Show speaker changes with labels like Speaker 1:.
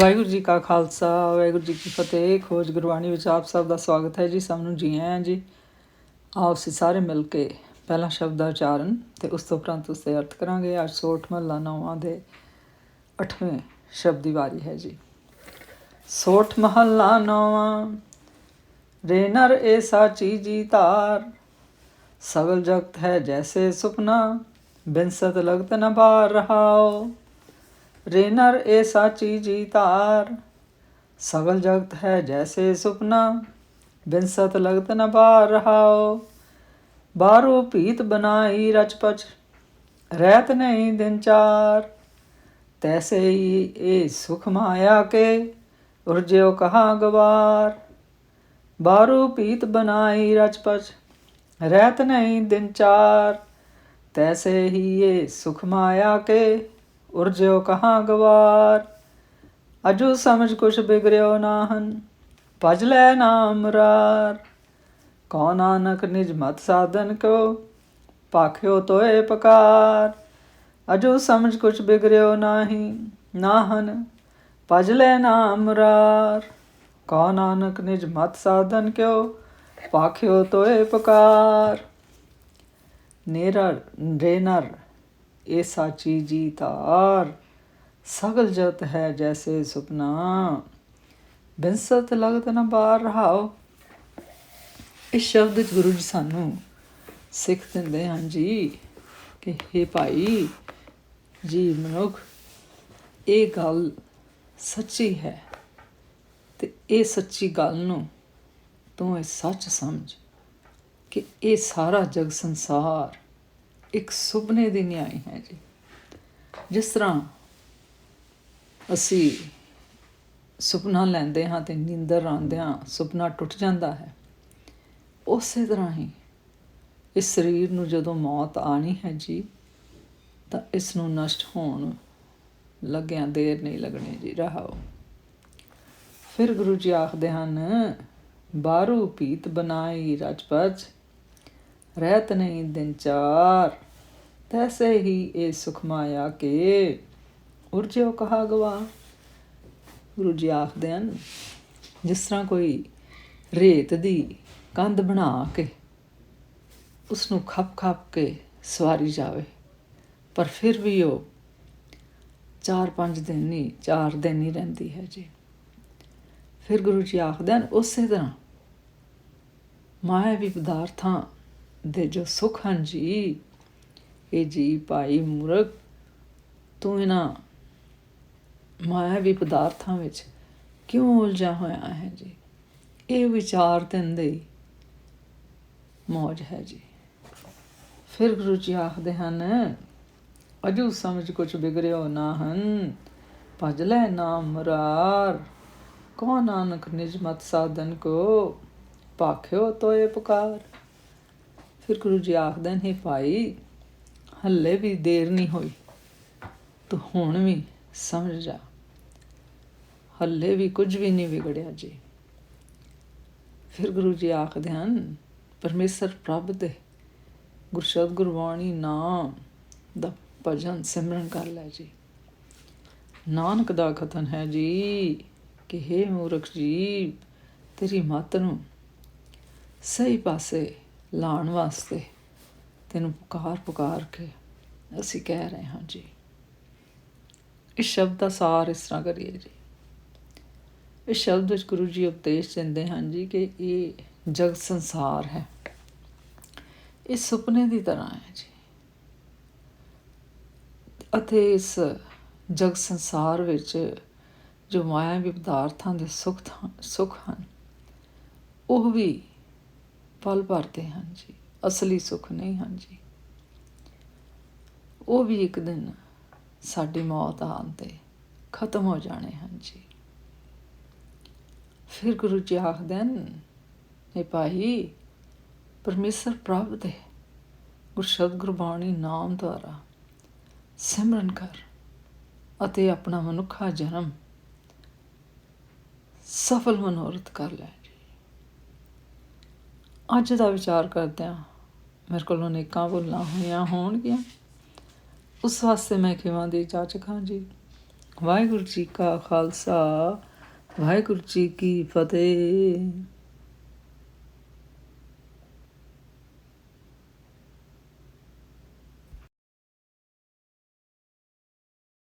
Speaker 1: ਵਾਹਿਗੁਰੂ ਜੀ ਕਾ ਖਾਲਸਾ, ਵਾਹਿਗੁਰੂ ਜੀ ਕੀ ਫਤਿਹ। ਖੋਜ ਗੁਰਬਾਣੀ ਵਿੱਚ ਆਪ ਸਭ ਦਾ ਸਵਾਗਤ ਹੈ ਜੀ, ਸਭ ਨੂੰ ਜੀ ਆਇਆਂ ਜੀ। ਆਓ ਅਸੀਂ ਸਾਰੇ ਮਿਲ ਕੇ ਪਹਿਲਾ ਸ਼ਬਦ ਦਾ ਉਚਾਰਨ ਤੇ ਉਸ ਤੋਂ ਉਪਰੰਤ ਉਸ ਦੇ ਅਰਥ ਕਰਾਂਗੇ। ਅੱਜ ਸੋਠ ਮਹੱਲਾ ਨੌਵਾਂ ਦੇ 8ਵੇਂ ਸ਼ਬਦ ਦੀ ਵਾਰੀ ਹੈ ਜੀ। ਸੋਠ ਮਹੱਲਾ ਨੌਵਾਂ, ਰੇ ਨਰ ਏ ਸਾਚੀ ਜੀ ਤਾਰ ਸਗਲ ਜਗਤ ਹੈ ਜੈਸੇ ਸੁਪਨਾ ਬਿਨਸਤ ਲਗਤ ਨ ਬਾਰ ਰਹਾਓ। रे नर ए साची जी तार सगल जगत है जैसे सुपना बिनसत लगत न बार रहाओ बारो पीत बनाई रचपच रहत नहीं दिन चार तैसे ही ए सुख माया के उर्जो कहाँ गवार बारो पीत बनाई रचपच रहत नहीं दिन चार तैसे ही ये सुख माया के ਉਰਜਿਓ ਕਹਾਂ ਗਵਾਰ? ਅਜੂ ਸਮਝ ਕੁਛ ਬਿਗਰਿਓ ਨਾਹਨ, ਭਜ ਲੈ ਨਾਮ ਰਾਰ। ਕੋ ਨਾਨਕ ਨਿਜ ਮਤ ਸਾਧਨ ਕੋ ਪਾਖਿਓ ਤੋਏ ਪਕਾਰ। ਅਜੂ ਸਮਝ ਕੁਛ ਬਿਗਰਿਓ ਨਾਹੀ, ਨਾਹਨ, ਭਜ ਲੈ ਨਾਮ ਰਾਰ। ਕੋ ਨਾਨਕ ਨਿਜ ਮਤ ਸਾਧਨ ਕਿਓ ਪਾਖਿਓ ਤੋਏ ਪਕਾਰ। ਨੇਰਾ ਰੇਨਰ ਇਹ ਸਾਚੀ ਜੀ ਤਾਰ ਸਗਲ ਜਤ ਹੈ ਜੈਸੇ ਸੁਪਨਾ। ਬਿਨਸਤ ਲਗਤ ਨਾ ਬਾਰ ਰਹਾਓ। ਇਸ ਸ਼ਬਦ ਵਿੱਚ ਗੁਰੂ ਜੀ ਸਾਨੂੰ ਸਿੱਖ ਦਿੰਦੇ ਹਨ ਜੀ ਕਿ हे ਭਾਈ ਜੀ ਮਨੁੱਖ, ਇਹ ਗੱਲ ਸੱਚੀ ਹੈ ਤੇ ਇਹ ਸੱਚੀ ਗੱਲ ਨੂੰ ਤੂੰ ਇਹ ਸੱਚ ਸਮਝ ਕਿ ਇਹ ਸਾਰਾ ਜਗ ਸੰਸਾਰ ਇੱਕ ਸੁਪਨੇ ਦੀ ਨਿਆਈ ਹੈ ਜੀ। ਜਿਸ ਤਰ੍ਹਾਂ ਅਸੀਂ ਸੁਪਨਾ ਲੈਂਦੇ ਹਾਂ ਤੇ ਨੀਂਦਰ ਆਉਂਦਿਆਂ ਸੁਪਨਾ ਟੁੱਟ ਜਾਂਦਾ ਹੈ, ਉਸੇ ਤਰ੍ਹਾਂ ਹੀ ਇਸ ਸਰੀਰ ਨੂੰ ਜਦੋਂ ਮੌਤ ਆਣੀ ਹੈ ਜੀ, ਤਾਂ ਇਸ ਨੂੰ ਨਸ਼ਟ ਹੋਣ ਲੱਗਿਆਂ ਦੇਰ ਨਹੀਂ ਲੱਗਣੀ ਜੀ, ਰਹਾਓ। ਫਿਰ ਗੁਰੂ ਜੀ ਆਖਦੇ ਹਨ ਬਾਰੂ ਪੀਤ ਬਣਾਈ ਰਜਪਜ, ਰਹਿਤ ਨਹੀਂ ਦਿਨ ਚਾਰ ਤੈਸੇ ਹੀ ਇਹ ਸੁਖ ਮਾਇਆ ਕੇ ਉਰਜਿਓ ਕਹਾ ਗਵਾ। ਗੁਰੂ ਜੀ ਆਖਦੇ ਹਨ, ਜਿਸ ਤਰ੍ਹਾਂ ਕੋਈ ਰੇਤ ਦੀ ਕੰਧ ਬਣਾ ਕੇ ਉਸ ਨੂੰ ਖੱਪ ਖੱਪ ਕੇ ਸਵਾਰੀ ਜਾਵੇ, ਪਰ ਫਿਰ ਵੀ ਉਹ 4-5 ਦਿਨ ਨਹੀਂ 4 ਦਿਨ ਹੀ ਰਹਿੰਦੀ ਹੈ ਜੀ। ਫਿਰ ਗੁਰੂ ਜੀ ਆਖਦੇ ਹਨ, ਉਸੇ ਤਰ੍ਹਾਂ ਮਾਇਆ ਵੀ ਪਦਾਰਥਾਂ ਦੇ ਜੋ ਸੁਖ ਹਨ ਜੀ ਇਹ ਜੀ ਭਾਈ ਮੂਰਖ, ਤੂੰ ਇਹਨਾਂ ਮਾਇਆ ਵੀ ਪਦਾਰਥਾਂ ਵਿੱਚ ਕਿਉਂ ਉਲਝਾ ਹੋਇਆ ਹੈ ਜੀ? ਇਹ ਵਿਚਾਰ ਤੰਦੇ ਮੌਜ ਹੈ ਜੀ। ਫਿਰ ਗੁਰੂ ਜੀ ਆਖਦੇ ਹਨ, ਅਜੂ ਸਮਝ ਕੁਛ ਬਿਗੜਿਓ ਨਾ ਹਨ ਭਜ ਲੈ ਨਾਮ ਮੁਰਾਰ ਕੋ ਨਾਨਕ ਨਿਜ ਮਤ ਸਾਧਨ ਕੋ ਪਾਖਿਓ ਤੋਏ ਪੁਕਾਰ? ਫਿਰ ਗੁਰੂ ਜੀ ਆਖਦੇ ਨੇ ਭਾਈ ਹੱਲੇ ਵੀ ਦੇਰ ਨਹੀਂ ਹੋਈ। ਤੂੰ ਹੁਣ ਵੀ ਸਮਝ ਜਾ। ਹੱਲੇ ਵੀ ਕੁਝ ਵੀ ਨਹੀਂ ਵਿਗੜਿਆ ਜੀ। ਫਿਰ ਗੁਰੂ ਜੀ ਆਖਦੇ ਹਨ, ਪਰਮੇਸ਼ਰ ਪ੍ਰਭ ਦੇ ਗੁਰਸ਼ਬਦ ਗੁਰਬਾਣੀ ਨਾਮ ਦਾ ਭਜਨ ਸਿਮਰਨ ਕਰ ਲੈ ਜੀ। ਨਾਨਕ ਦਾ ਕਥਨ ਹੈ ਜੀ ਕਿ हे ਮੂਰਖ ਜੀ, ਤੇਰੀ ਮਤ ਨੂੰ ਸਹੀ ਪਾਸੇ ਲਾਉਣ ਵਾਸਤੇ ਤੈਨੂੰ ਪੁਕਾਰ ਪੁਕਾਰ ਕੇ ਅਸੀਂ ਕਹਿ ਰਹੇ ਹਾਂ ਜੀ। ਇਸ ਸ਼ਬਦ ਦਾ ਸਾਰ ਇਸ ਤਰ੍ਹਾਂ ਕਰੀਏ ਜੀ। ਇਸ ਸ਼ਬਦ ਵਿੱਚ ਗੁਰੂ ਜੀ ਉਪਦੇਸ਼ ਦਿੰਦੇ ਹਨ ਜੀ ਕਿ ਇਹ ਜਗ ਸੰਸਾਰ ਹੈ। ਇਹ ਸੁਪਨੇ ਦੀ ਤਰ੍ਹਾਂ ਹੈ ਜੀ। ਅਤੇ ਇਸ ਜਗ ਸੰਸਾਰ ਵਿੱਚ ਜੋ ਮਾਇਆ ਪਦਾਰਥਾਂ ਦੇ ਸੁਖ ਸੁਖ ਹਨ, ਉਹ ਵੀ ਪਲ ਭਰਦੇ ਹਨ ਜੀ। ਅਸਲੀ ਸੁੱਖ ਨਹੀਂ ਹਨ ਜੀ ਉਹ ਵੀ ਇੱਕ ਦਿਨ ਸਾਡੀ ਮੌਤ ਆਉਣ ਤੇ ਖਤਮ ਹੋ ਜਾਣੇ ਹਨ ਜੀ ਫਿਰ ਗੁਰੂ ਜੀ ਆਖਦੇ ਨੇ ਭਾਈ, ਪਰਮੇਸ਼ਰ ਪ੍ਰਭ ਦੇ ਗੁਰਸ਼ਬਦ ਗੁਰਬਾਣੀ ਨਾਮ ਦੁਆਰਾ ਸਿਮਰਨ ਕਰ ਅਤੇ ਆਪਣਾ ਮਨੁੱਖਾ ਜਨਮ ਸਫਲ ਮਨੋਰਥ ਕਰ ਲੈ। ਅੱਜ ਦਾ ਵਿਚਾਰ ਕਰਦੇ ਆ ਮੇਰੇ ਕੋਲੋਂ ਅਨੇਕਾਂ ਭੁੱਲਾਂ ਹੋਈਆਂ ਹੋਣਗੀਆਂ। ਉਸ ਵਾਸਤੇ ਮੈਂ ਕਿਵਾਂ ਦੀ ਚਾਚਕ ਹਾਂ ਜੀ ਵਾਹਿਗੁਰੂ ਜੀ ਕਾ ਖਾਲਸਾ, ਵਾਹਿਗੁਰੂ ਜੀ ਕੀ ਫਤਿਹ।